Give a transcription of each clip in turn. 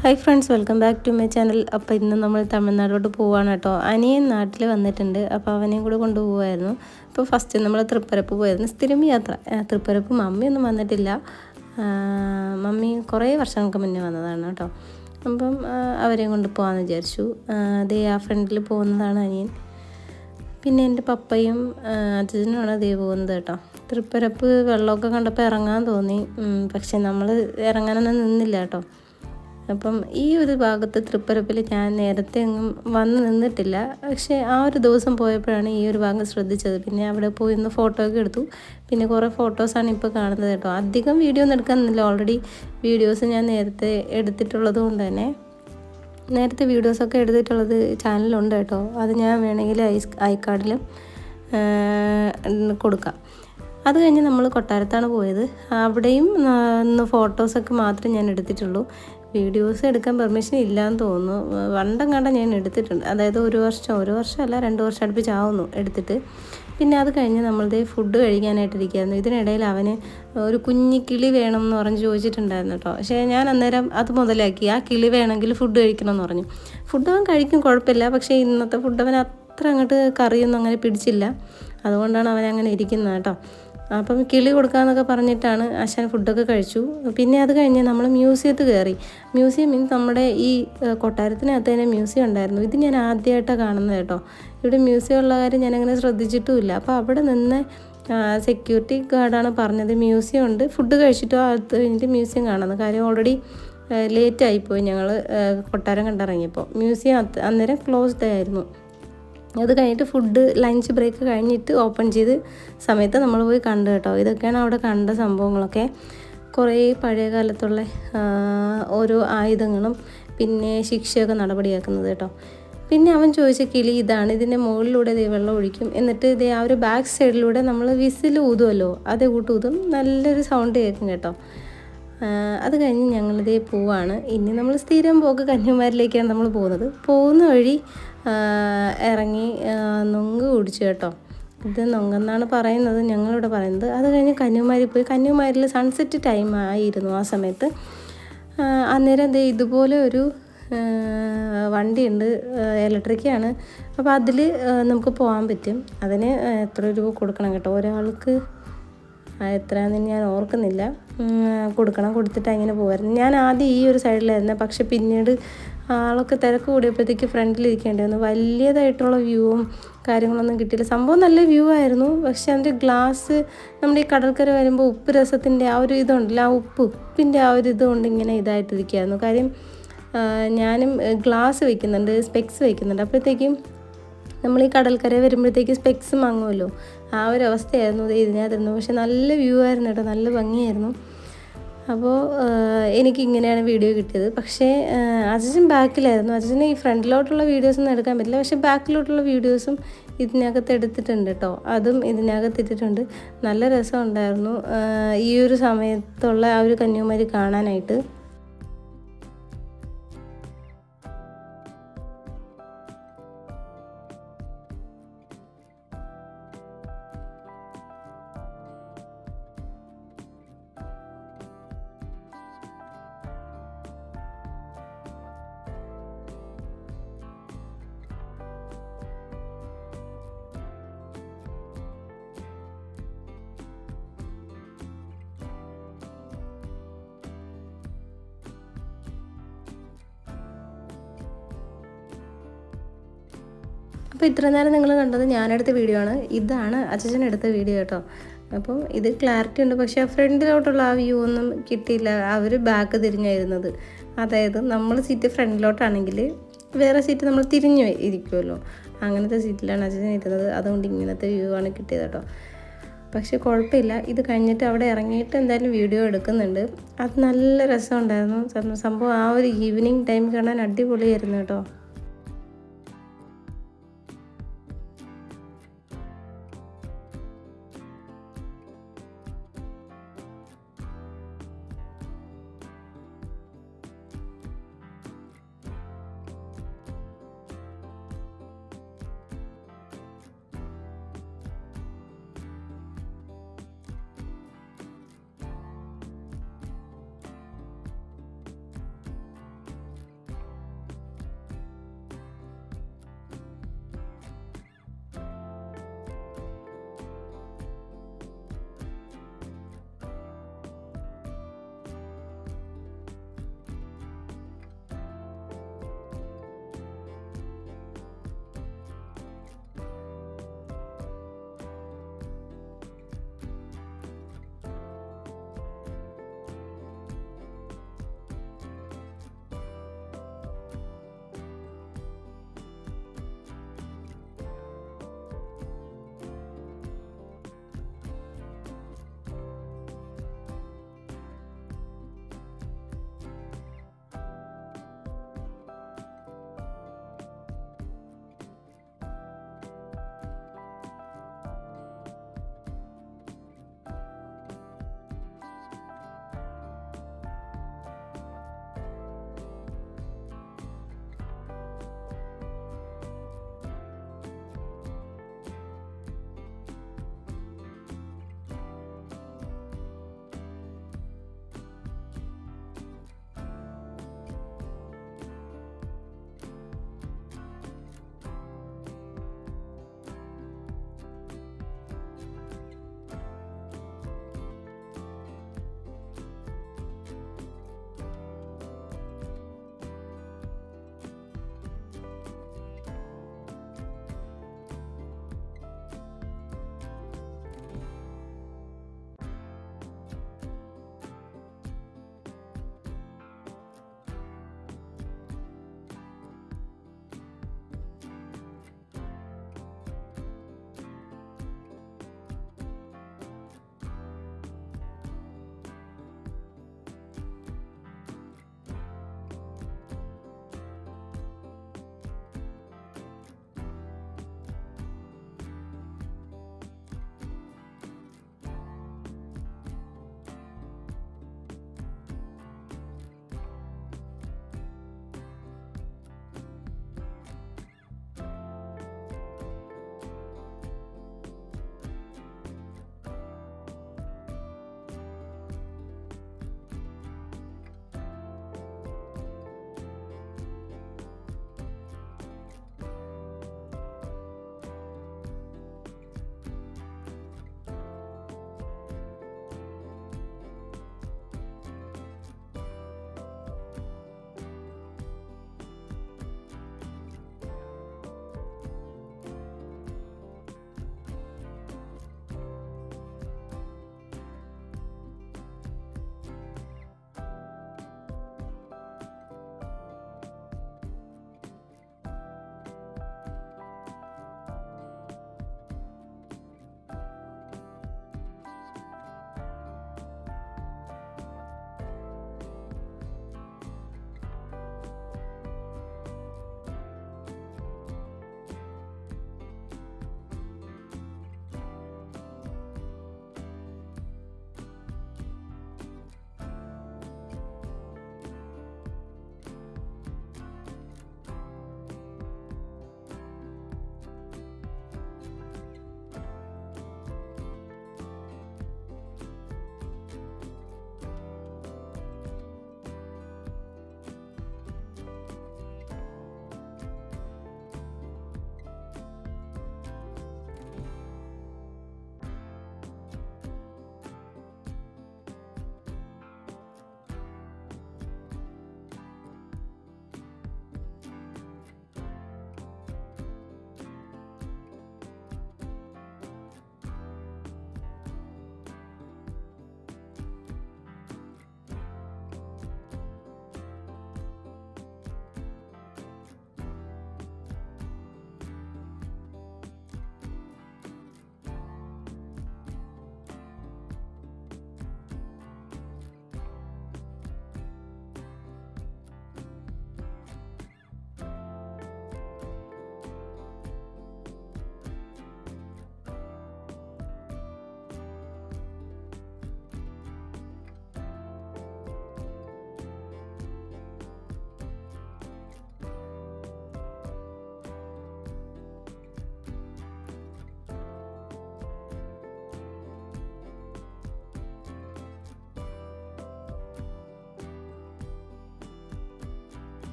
Hi friends welcome back to my channel അപ്പോൾ ഇന്ന് നമ്മൾ തമിഴ്നാടോട്ട് പോവാണ് കേട്ടോ. അനിയൻ നാട്ടിൽ വന്നിട്ടുണ്ട്. അപ്പോൾ അവനെയും കൂടെ കൊണ്ടുപോകുമായിരുന്നു അപ്പോൾ ഫസ്റ്റ് നമ്മൾ തൃപ്പരപ്പ് പോയിരുന്നു. സ്ഥിരം യാത്ര. തൃപ്പരപ്പ് മമ്മിയൊന്നും വന്നിട്ടില്ല. മമ്മി കുറേ വർഷങ്ങൾക്ക് മുന്നേ വന്നതാണ് കേട്ടോ. അപ്പം അവരെയും കൊണ്ട് പോകാമെന്ന് വിചാരിച്ചു. അതേ ആ ഫ്രണ്ടിൽ പോകുന്നതാണ് അനിയൻ. പിന്നെ എന്റെ പപ്പയും അച്ഛനുമാണ് അതേ പോകുന്നത് കേട്ടോ. തൃപ്പരപ്പ് വെള്ളമൊക്കെ കണ്ടപ്പോൾ ഇറങ്ങാൻ തോന്നി. പക്ഷെ നമ്മൾ ഇറങ്ങാനൊന്നും നിന്നില്ല കേട്ടോ. അപ്പം ഈ ഒരു ഭാഗത്ത് തൃപ്പരപ്പിൽ ഞാൻ നേരത്തെ എങ്ങും വന്ന് നിന്നിട്ടില്ല. പക്ഷേ ആ ഒരു ദിവസം പോയപ്പോഴാണ് ഈ ഒരു ഭാഗം ശ്രദ്ധിച്ചത്. പിന്നെ അവിടെ പോയി ഒന്ന് ഫോട്ടോ ഒക്കെ എടുത്തു. പിന്നെ കുറേ ഫോട്ടോസാണ് ഇപ്പോൾ കാണുന്നത് കേട്ടോ. അധികം വീഡിയോ ഒന്നും എടുക്കാൻ നിന്നില്ല. ഓൾറെഡി വീഡിയോസ് ഞാൻ നേരത്തെ എടുത്തിട്ടുള്ളത് കൊണ്ട് തന്നെ. നേരത്തെ വീഡിയോസൊക്കെ എടുത്തിട്ടുള്ളത് ചാനലുണ്ട് കേട്ടോ. അത് ഞാൻ വേണമെങ്കിൽ ഐസ് ഐക്കാർഡിലും കൊടുക്കാം. അത് കഴിഞ്ഞ് നമ്മൾ കൊട്ടാരത്താണ് പോയത്. അവിടെയും ഇന്ന് ഫോട്ടോസൊക്കെ മാത്രമേ ഞാൻ എടുത്തിട്ടുള്ളൂ. വീഡിയോസ് എടുക്കാൻ പെർമിഷൻ ഇല്ലയെന്ന് തോന്നുന്നു. വണ്ടം കണ്ട ഞാൻ എടുത്തിട്ടുണ്ട്. അതായത് ഒരു വർഷം ഒരു വർഷമല്ല രണ്ട് വർഷം അടുപ്പിച്ചാവുന്നു എടുത്തിട്ട്. പിന്നെ അത് കഴിഞ്ഞ് നമ്മളുടെ ഫുഡ് കഴിക്കാനായിട്ടിരിക്കുകയായിരുന്നു. ഇതിനിടയിൽ അവന് ഒരു കുഞ്ഞി കിളി വേണം എന്ന് പറഞ്ഞ് ചോദിച്ചിട്ടുണ്ടായിരുന്നു കേട്ടോ. പക്ഷേ ഞാൻ അന്നേരം അത് മുതലാക്കി. ആ കിളി വേണമെങ്കിൽ ഫുഡ് കഴിക്കണം എന്ന് പറഞ്ഞു. ഫുഡ് അവൻ കഴിക്കും കുഴപ്പമില്ല. പക്ഷേ ഇന്നത്തെ ഫുഡ് അവൻ അത്ര അങ്ങോട്ട് കറിയൊന്നും അങ്ങനെ പിടിച്ചില്ല. അതുകൊണ്ടാണ് അവൻ അങ്ങനെ ഇരിക്കുന്നത് കേട്ടോ. അപ്പം കിളി കൊടുക്കാന്നൊക്കെ പറഞ്ഞിട്ടാണ് ആശാൻ ഫുഡൊക്കെ കഴിച്ചു. പിന്നെ അത് കഴിഞ്ഞ് നമ്മൾ മ്യൂസിയത്ത് കയറി. മ്യൂസിയം മീൻസ് നമ്മുടെ ഈ കൊട്ടാരത്തിനകത്ത് തന്നെ മ്യൂസിയം ഉണ്ടായിരുന്നു. ഇത് ഞാൻ ആദ്യമായിട്ടാണ് കാണുന്നത് കേട്ടോ. ഇവിടെ മ്യൂസിയം ഉള്ള കാര്യം ഞാനങ്ങനെ ശ്രദ്ധിച്ചിട്ടുമില്ല. അപ്പോൾ അവിടെ നിന്ന് സെക്യൂരിറ്റി ഗാർഡാണ് പറഞ്ഞത് മ്യൂസിയം ഉണ്ട്. ഫുഡ് കഴിച്ചിട്ടോ അടുത്ത് കഴിഞ്ഞിട്ട് മ്യൂസിയം കാണുന്നത് കാര്യം ഓൾറെഡി ലേറ്റായിപ്പോയി ഞങ്ങൾ കൊട്ടാരം കണ്ടിറങ്ങിയപ്പോൾ. മ്യൂസിയം അത് അന്നേരം ക്ലോസ്ഡ് ആയിരുന്നു. അത് കഴിഞ്ഞിട്ട് ഫുഡ് ലഞ്ച് ബ്രേക്ക് കഴിഞ്ഞിട്ട് ഓപ്പൺ ചെയ്ത് സമയത്ത് നമ്മൾ പോയി കണ്ടു കേട്ടോ. ഇതൊക്കെയാണ് അവിടെ കണ്ട സംഭവങ്ങളൊക്കെ. കുറേ പഴയ കാലത്തുള്ള ഓരോ ആയുധങ്ങളും പിന്നെ ശിക്ഷയൊക്കെ നടപടിയാക്കുന്നത് കേട്ടോ. പിന്നെ അവൻ ചോദിച്ച കിളി ഇതാണ് ഇതിന്റെ മുകളിലൂടെ ഇതേ വെള്ളം ഒഴിക്കും. എന്നിട്ട് ഇതേ ആ ഒരു ബാക്ക് സൈഡിലൂടെ നമ്മൾ വിസിൽ ഊതുമല്ലോ അതേ കൂട്ട് ഊതും നല്ലൊരു സൗണ്ട് കേൾക്കും കേട്ടോ. അത് കഴിഞ്ഞ് ഞങ്ങളിതേ പോവാണ്. ഇനി നമ്മൾ സ്ഥിരം പോക്ക് കന്യാകുമാരിലേക്കാണ് നമ്മൾ പോകുന്നത്. പോകുന്ന വഴി ഇറങ്ങി നുങ്ങ് കുടിച്ചു കേട്ടോ. ഇത് നൊങ്കെന്നാണ് പറയുന്നത് ഞങ്ങളിവിടെ പറയുന്നത്. അത് കഴിഞ്ഞ് കന്യാകുമാരി പോയി. കന്യാകുമാരിയിൽ സൺസെറ്റ് ടൈം ആയിരുന്നു ആ സമയത്ത്. അന്നേരം ദേ ഇതുപോലെ ഒരു വണ്ടിയുണ്ട് ഇലക്ട്രിക്കാണ് അപ്പോൾ അതിൽ നമുക്ക് പോകാൻ പറ്റും. അതിന് എത്ര രൂപ കൊടുക്കണം കേട്ടോ? ഒരാൾക്ക് എത്രയാണെന്ന് ഞാൻ ഓർക്കുന്നില്ല. കൊടുക്കണം കൊടുത്തിട്ട് അങ്ങനെ പോകായിരുന്നു ഞാൻ ആദ്യം ഈ ഒരു സൈഡിലായിരുന്നു. പക്ഷെ പിന്നീട് ആളൊക്കെ തിരക്ക് കൂടിയപ്പോഴത്തേക്ക് ഫ്രണ്ടിലിരിക്കേണ്ടി വന്നു വലിയതായിട്ടുള്ള വ്യൂവും കാര്യങ്ങളൊന്നും കിട്ടിയില്ല. സംഭവം നല്ല വ്യൂ ആയിരുന്നു. പക്ഷെ അതിന്റെ ഗ്ലാസ് നമ്മുടെ ഈ കടൽക്കര വരുമ്പോൾ ഉപ്പ് രസത്തിന്റെ ആ ഒരു ഇതുണ്ടല്ലോ ആ ഉപ്പ് ഉപ്പിന്റെ ആ ഒരു ഇതുകൊണ്ട് ഇങ്ങനെ ഇതായിട്ടിരിക്കുകയായിരുന്നു. കാര്യം ഞാനും ഗ്ലാസ് വയ്ക്കുന്നുണ്ട് സ്പെക്സ് വയ്ക്കുന്നുണ്ട് അപ്പോഴത്തേക്കും നമ്മൾ ഈ കടൽക്കര വരുമ്പോഴത്തേക്ക് സ്പെക്സ് വാങ്ങുമല്ലോ. ആ ഒരു അവസ്ഥയായിരുന്നു ഇത് ഇതിനകത്തിരുന്നു പക്ഷെ നല്ല വ്യൂ ആയിരുന്നു കേട്ടോ നല്ല ഭംഗിയായിരുന്നു. അപ്പോൾ എനിക്ക് ഇങ്ങനെയാണ് വീഡിയോ കിട്ടിയത്. പക്ഷേ അച്ഛൻ ബാക്കിലായിരുന്നു. അച്ഛന് ഈ ഫ്രണ്ടിലോട്ടുള്ള വീഡിയോസ് ഒന്നും എടുക്കാൻ പറ്റില്ല. പക്ഷേ ബാക്കിലോട്ടുള്ള വീഡിയോസും ഇതിനകത്ത് എടുത്തിട്ടുണ്ട് കേട്ടോ. അതും ഇതിനകത്ത് ഇട്ടിട്ടുണ്ട്. നല്ല രസമുണ്ടായിരുന്നു. ഈ ഒരു സമയത്തുള്ള ആ ഒരു കന്യാകുമാരി കാണാനായിട്ട്. അപ്പോൾ ഇത്ര നേരം നിങ്ങൾ കണ്ടത് ഞാനെടുത്ത വീഡിയോ ആണ്. ഇതാണ് അച്ഛൻ എടുത്ത വീഡിയോ കേട്ടോ. അപ്പോൾ ഇത് ക്ലാരിറ്റി ഉണ്ട്. പക്ഷേ ഫ്രണ്ടിലോട്ടുള്ള ആ വ്യൂ ഒന്നും കിട്ടിയില്ല. അവർ ബാക്ക് തിരിഞ്ഞായിരുന്നത്. അതായത് നമ്മൾ സീറ്റ് ഫ്രണ്ടിലോട്ടാണെങ്കിൽ വേറെ സീറ്റ് നമ്മൾ തിരിഞ്ഞു ഇരിക്കുമല്ലോ. അങ്ങനത്തെ സീറ്റിലാണ് അച്ഛൻ ഇരുന്നത് അതുകൊണ്ട് ഇങ്ങനത്തെ വ്യൂ ആണ് കിട്ടിയത് കേട്ടോ. പക്ഷെ കുഴപ്പമില്ല. ഇത് കഴിഞ്ഞിട്ട് അവിടെ ഇറങ്ങിയിട്ട് എന്തായാലും വീഡിയോ എടുക്കുന്നുണ്ട്. അത് നല്ല രസമുണ്ടായിരുന്നു. സംഭവം ആ ഒരു ഈവനിങ് ടൈം കാണാൻ അടിപൊളിയായിരുന്നു കേട്ടോ.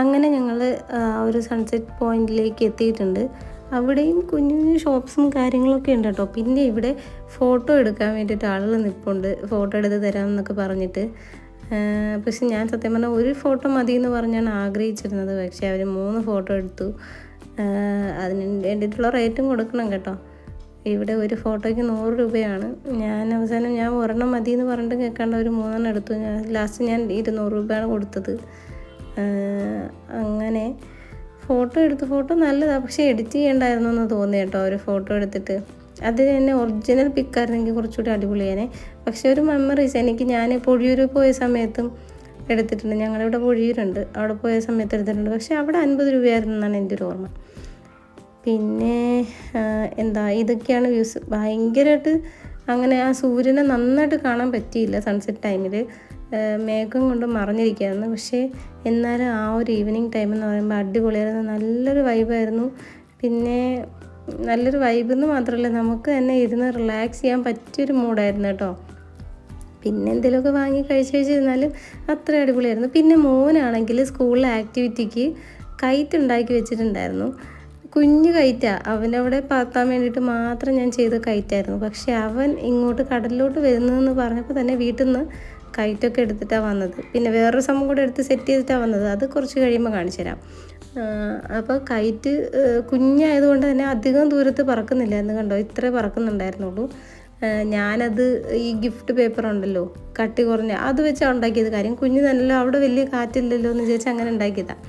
അങ്ങനെ ഞങ്ങൾ ഒരു സൺസെറ്റ് പോയിന്റിലേക്ക് എത്തിയിട്ടുണ്ട്. അവിടെയും കുഞ്ഞു കുഞ്ഞു ഷോപ്സും കാര്യങ്ങളൊക്കെ ഉണ്ട് കേട്ടോ. പിന്നെ ഇവിടെ ഫോട്ടോ എടുക്കാൻ വേണ്ടിയിട്ട് ആളുകൾ നിൽപ്പുണ്ട് ഫോട്ടോ എടുത്ത് തരാം എന്നൊക്കെ പറഞ്ഞിട്ട് പക്ഷെ ഞാൻ സത്യം പറഞ്ഞാൽ ഒരു ഫോട്ടോ മതി എന്ന് പറഞ്ഞാണ് ആഗ്രഹിച്ചിരുന്നത്. പക്ഷേ അവർ മൂന്ന് ഫോട്ടോ എടുത്തു. അതിന് വേണ്ടിയിട്ടുള്ള റേറ്റും കൊടുക്കണം കേട്ടോ. ഇവിടെ ഒരു ഫോട്ടോയ്ക്ക് നൂറ് രൂപയാണ്. ഞാൻ അവസാനം ഞാൻ ഒരെണ്ണം മതി എന്ന് പറഞ്ഞിട്ട് കേൾക്കാണ്ട് ഒരു മൂന്നെണ്ണം എടുത്തു. ഞാൻ ലാസ്റ്റ് ഞാൻ ഇരുന്നൂറ് രൂപയാണ് കൊടുത്തത്. അങ്ങനെ ഫോട്ടോ എടുത്ത് ഫോട്ടോ നല്ലതാണ് പക്ഷേ എഡിറ്റ് ചെയ്യണ്ടായിരുന്നു എന്ന് തോന്നി കേട്ടോ ഒരു ഫോട്ടോ എടുത്തിട്ട്. അത് തന്നെ ഒറിജിനൽ പിക്കായിരുന്നെങ്കിൽ കുറച്ചുകൂടി അടിപൊളിയാനെ. പക്ഷേ ഒരു മെമ്മറീസ് എനിക്ക് ഞാൻ പൊഴിയൂർ പോയ സമയത്തും എടുത്തിട്ടുണ്ട്. ഞങ്ങളിവിടെ പൊഴിയൂരുണ്ട്. അവിടെ പോയ സമയത്ത് എടുത്തിട്ടുണ്ട്. പക്ഷേ അവിടെ അൻപത് രൂപയായിരുന്നു എന്നാണ് എന്റെ ഒരു ഓർമ്മ. പിന്നെ എന്താ ഇതൊക്കെയാണ് വ്യൂസ് ഭയങ്കരമായിട്ട് അങ്ങനെ ആ സൂര്യനെ നന്നായിട്ട് കാണാൻ പറ്റിയില്ല സൺസെറ്റ് ടൈമിൽ മേഘം കൊണ്ട് മറഞ്ഞിരിക്കുകയായിരുന്നു. പക്ഷേ എന്നാലും ആ ഒരു ഈവനിങ് ടൈം എന്ന് പറയുമ്പോൾ അടിപൊളിയായിരുന്നു. നല്ലൊരു വൈബായിരുന്നു പിന്നെ നല്ലൊരു വൈബ് എന്ന് മാത്രമല്ല നമുക്ക് തന്നെ ഇരുന്ന് റിലാക്സ് ചെയ്യാൻ പറ്റിയൊരു മൂഡായിരുന്നു കേട്ടോ. പിന്നെ എന്തെങ്കിലുമൊക്കെ വാങ്ങി കഴിച്ച് കഴിച്ചിരുന്നാലും അത്ര അടിപൊളിയായിരുന്നു. പിന്നെ മോനാണെങ്കിൽ സ്കൂളിലെ ആക്ടിവിറ്റിക്ക് കൈറ്റ് ഉണ്ടാക്കി വെച്ചിട്ടുണ്ടായിരുന്നു. കുഞ്ഞു കയറ്റാണ് അവനവിടെ പാത്താൻ വേണ്ടിയിട്ട് മാത്രം ഞാൻ ചെയ്ത കയറ്റായിരുന്നു പക്ഷേ അവൻ ഇങ്ങോട്ട് കടലിലോട്ട് വരുന്നതെന്ന് പറഞ്ഞപ്പോൾ തന്നെ വീട്ടിൽ നിന്ന് കയറ്റൊക്കെ എടുത്തിട്ടാണ് വന്നത്. പിന്നെ വേറൊരു സംഭവം കൂടെ എടുത്ത് സെറ്റ് ചെയ്തിട്ടാണ് വന്നത്. അത് കുറച്ച് കഴിയുമ്പോൾ കാണിച്ചു തരാം. അപ്പോൾ കയറ്റ് കുഞ്ഞായതുകൊണ്ട് തന്നെ അധികം ദൂരത്ത് പറക്കുന്നില്ല എന്ന് കണ്ടോ? ഇത്രേ പറക്കുന്നുണ്ടായിരുന്നുള്ളൂ. ഞാനത് ഈ ഗിഫ്റ്റ് പേപ്പർ ഉണ്ടല്ലോ കട്ടി കുറഞ്ഞ അത് വെച്ചാണ് ഉണ്ടാക്കിയത് കാര്യം. കുഞ്ഞ് നല്ലല്ലോ അവിടെ വലിയ കാറ്റില്ലല്ലോ എന്ന് വിചാരിച്ച് അങ്ങനെ ഉണ്ടാക്കിയതാണ്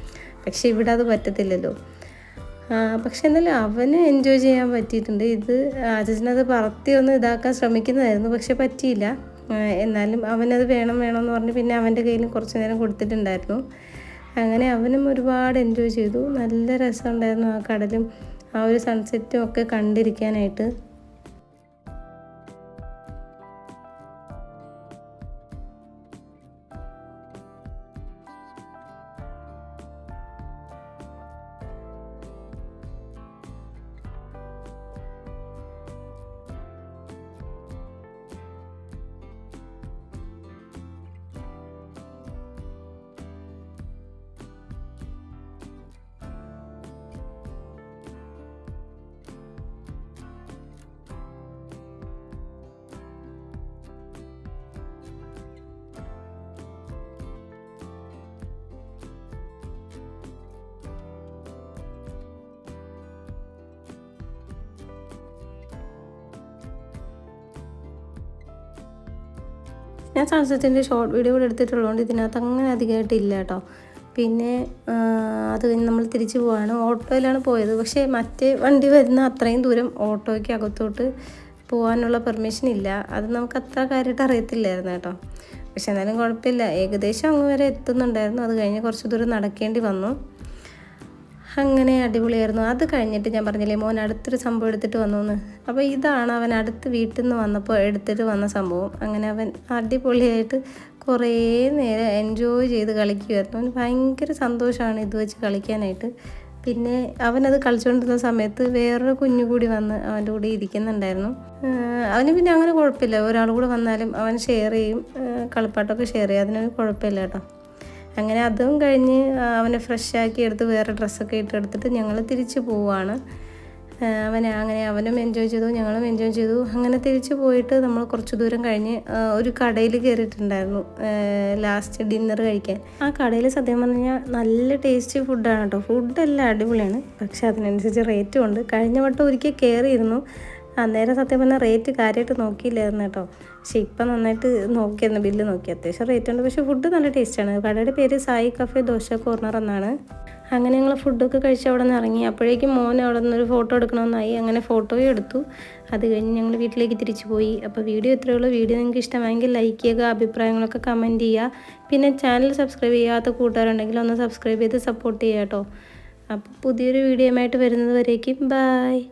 പക്ഷേ ഇവിടെ അത് പറ്റത്തില്ലല്ലോ. പക്ഷെ എന്നാലും അവന് എൻജോയ് ചെയ്യാൻ പറ്റിയിട്ടുണ്ട്. ഇത് അജസിനത് പറത്തി ഒന്ന് ഇതാക്കാൻ ശ്രമിക്കുന്നതായിരുന്നു. പക്ഷെ പറ്റിയില്ല. എന്നാലും അവനത് വേണം വേണമെന്ന് പറഞ്ഞ് പിന്നെ അവന്റെ കയ്യിൽ കുറച്ച് നേരം കൊടുത്തിട്ടുണ്ടായിരുന്നു. അങ്ങനെ അവനും ഒരുപാട് എൻജോയ് ചെയ്തു. നല്ല രസമുണ്ടായിരുന്നു ആ കടലും ആ ഒരു സൺസെറ്റും ഒക്കെ കണ്ടിരിക്കാനായിട്ട്. ഞാൻ സൺസെറ്റിന്റെ ഷോർട്ട് വീഡിയോ കൂടെ എടുത്തിട്ടുള്ളതുകൊണ്ട് ഇതിനകത്ത് അങ്ങനെ അധികമായിട്ടില്ല കേട്ടോ. പിന്നെ അത് കഴിഞ്ഞ് നമ്മൾ തിരിച്ചു പോവാണ്. ഓട്ടോയിലാണ് പോയത്. പക്ഷേ മറ്റേ വണ്ടി വരുന്ന അത്രയും ദൂരം ഓട്ടോയ്ക്ക് അകത്തോട്ട് പോകാനുള്ള പെർമിഷൻ ഇല്ല. അത് നമുക്ക് അത്ര കാര്യമായിട്ട് അറിയത്തില്ലായിരുന്നു കേട്ടോ. പക്ഷെ എന്നാലും കുഴപ്പമില്ല. ഏകദേശം അങ്ങ് വരെ എത്തുന്നുണ്ടായിരുന്നു. അത് കഴിഞ്ഞ് കുറച്ച് ദൂരം നടക്കേണ്ടി വന്നു. അങ്ങനെ അടിപൊളിയായിരുന്നു. അത് കഴിഞ്ഞിട്ട് ഞാൻ പറഞ്ഞില്ലേ മോൻ അടുത്തൊരു സംഭവം എടുത്തിട്ട് വന്നു എന്ന് അപ്പോൾ ഇതാണ് അവൻ അടുത്ത് വീട്ടിൽ നിന്ന് വന്നപ്പോൾ എടുത്തിട്ട് വന്ന സംഭവം. അങ്ങനെ അവൻ അടിപൊളിയായിട്ട് കുറേ നേരം എൻജോയ് ചെയ്ത് കളിക്കുമായിരുന്നു അവന് ഭയങ്കര സന്തോഷമാണ് ഇത് വെച്ച് കളിക്കാനായിട്ട്. പിന്നെ അവനത് കളിച്ചുകൊണ്ടിരുന്ന സമയത്ത് വേറൊരു കുഞ്ഞു കൂടി വന്ന് അവന്റെ കൂടെ ഇരിക്കുന്നുണ്ടായിരുന്നു. അവന് പിന്നെ അങ്ങനെ കുഴപ്പമില്ല. ഒരാൾ കൂടെ വന്നാലും അവൻ ഷെയർ ചെയ്യും. കളിപ്പാട്ടമൊക്കെ ഷെയർ ചെയ്യും. അതിനൊരു കുഴപ്പമില്ല കേട്ടോ. അങ്ങനെ അതും കഴിഞ്ഞ് അവനെ ഫ്രഷാക്കി എടുത്ത് വേറെ ഡ്രസ്സൊക്കെ ഇട്ടെടുത്തിട്ട് ഞങ്ങൾ തിരിച്ചു പോവുകയാണ് അവനെ അങ്ങനെ അവനും എൻജോയ് ചെയ്തു ഞങ്ങളും എൻജോയ് ചെയ്തു. അങ്ങനെ തിരിച്ചു പോയിട്ട് നമ്മൾ കുറച്ച് ദൂരം കഴിഞ്ഞ് ഒരു കടയിൽ കയറിയിട്ടുണ്ടായിരുന്നു ലാസ്റ്റ് ഡിന്നർ കഴിക്കാൻ. ആ കടയിൽ സത്യം പറഞ്ഞാൽ നല്ല ടേസ്റ്റി ഫുഡാണ് കേട്ടോ. ഫുഡെല്ലാം അടിപൊളിയാണ് പക്ഷെ അതിനനുസരിച്ച് റേറ്റും ഉണ്ട്. കഴിഞ്ഞ വട്ടം ഒരിക്കൽ കയറിയിരുന്നു അന്നേരം സത്യം പറഞ്ഞാൽ റേറ്റ് കാര്യമായിട്ട് നോക്കിയില്ലായിരുന്നു കേട്ടോ. പക്ഷേ ഇപ്പം നന്നായിട്ട് നോക്കിയായിരുന്നു. ബില്ല് നോക്കി. അത്യാവശ്യം റേറ്റ് ഉണ്ട്. പക്ഷേ ഫുഡ് നല്ല ടേസ്റ്റാണ് കടയുടെ പേര് സായി കഫേ ദോശ കോർണർ എന്നാണ്. അങ്ങനെ ഞങ്ങൾ ഫുഡൊക്കെ കഴിച്ച് അവിടെ നിന്ന് ഇറങ്ങി. അപ്പോഴേക്കും മോൻ അവിടെ ഒരു ഫോട്ടോ എടുക്കണമെന്നായി. അങ്ങനെ ഫോട്ടോയും എടുത്തു. അത് കഴിഞ്ഞ് ഞങ്ങൾ വീട്ടിലേക്ക് തിരിച്ചു പോയി. അപ്പോൾ വീഡിയോ ഇത്രയേ ഉള്ളൂ. വീഡിയോ നിങ്ങൾക്ക് ഇഷ്ടമായെങ്കിൽ ലൈക്ക് ചെയ്യുക അഭിപ്രായങ്ങളൊക്കെ കമന്റ് ചെയ്യുക. പിന്നെ ചാനൽ സബ്സ്ക്രൈബ് ചെയ്യാത്ത കൂട്ടുകാരുണ്ടെങ്കിൽ ഒന്ന് സബ്സ്ക്രൈബ് ചെയ്ത് സപ്പോർട്ട് ചെയ്യുക കേട്ടോ. അപ്പോൾ പുതിയൊരു വീഡിയോ ആയിട്ട് വരുന്നത് വരേക്കും. ബായ്